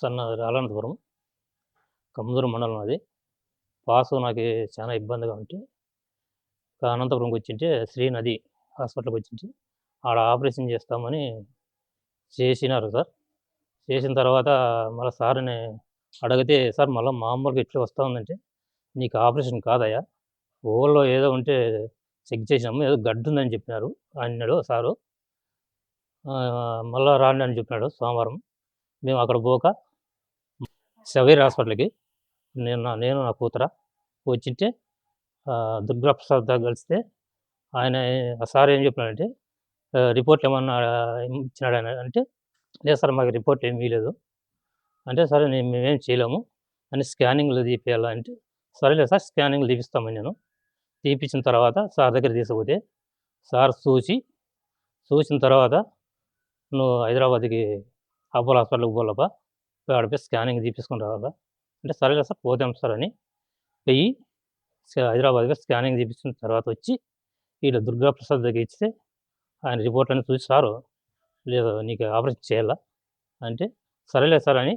సన్న అనంతపురం కమ్మదూరు మండలం అది. పాసు నాకు చాలా ఇబ్బందిగా ఉంటే అనంతపురంకి వచ్చింటే శ్రీనది హాస్పిటల్కి వచ్చింటే ఆడ ఆపరేషన్ చేస్తామని చేసినారు సార్. చేసిన తర్వాత మళ్ళీ సార్ని అడిగితే సార్ మళ్ళీ మామూలుగా ఇట్లా వస్తూ ఉందంటే నీకు ఆపరేషన్ కాదయ్యా. ఓల్లో ఏదో ఉంటే చెక్ చేసినాము ఏదో గడ్డు ఉందని చెప్పినారు అన్నాడు సారు. మళ్ళీ మళ్ళా రాండి అని చెప్పినాడు సోమవారం. మేము అక్కడ పోక సవేర్ హాస్పిటల్కి నేను నా- నేను నా కూతుర. వచ్చింటే ఆ, దుర్గా ప్రసాద్ కలిస్తే ఆయన సార్ ఏం చెప్పినాడంటే రిపోర్ట్లు ఏమన్నా ఇచ్చినాడు ఆయన అంటే లేదు సార్ మాకు రిపోర్ట్ ఏమీ లేదు అంటే సరే నేను మేమేం చేయలేము. అని స్కానింగ్లు తీపియాలా అంటే సరేలే సార్ స్కానింగ్లు తీపిస్తామని నేను. తీపిచ్చిన తర్వాత సార్ దగ్గర తీసుకుపోతే సార్ చూసి చూసిన తర్వాత నువ్వు హైదరాబాద్కి అపోలో హాస్పిటల్కి పోలపా ఆడిపోయి స్కానింగ్ తీపించుకుని రావాలా అంటే సరేలే సార్ పోదాం సార్ అని పోయి హైదరాబాద్గా స్కానింగ్ తీపించిన తర్వాత వచ్చి వీళ్ళు దుర్గా ప్రసాద్ దగ్గర ఇస్తే ఆయన రిపోర్ట్లన్నీ చూసి సారు లేదు నీకు ఆపరేషన్ చేయాలా? అంటే సరేలే సార్ అని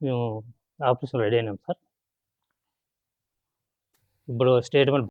మేము ఆపరేషన్ రెడీ అయినాం సార్. ఇప్పుడు స్టేట్మెంట్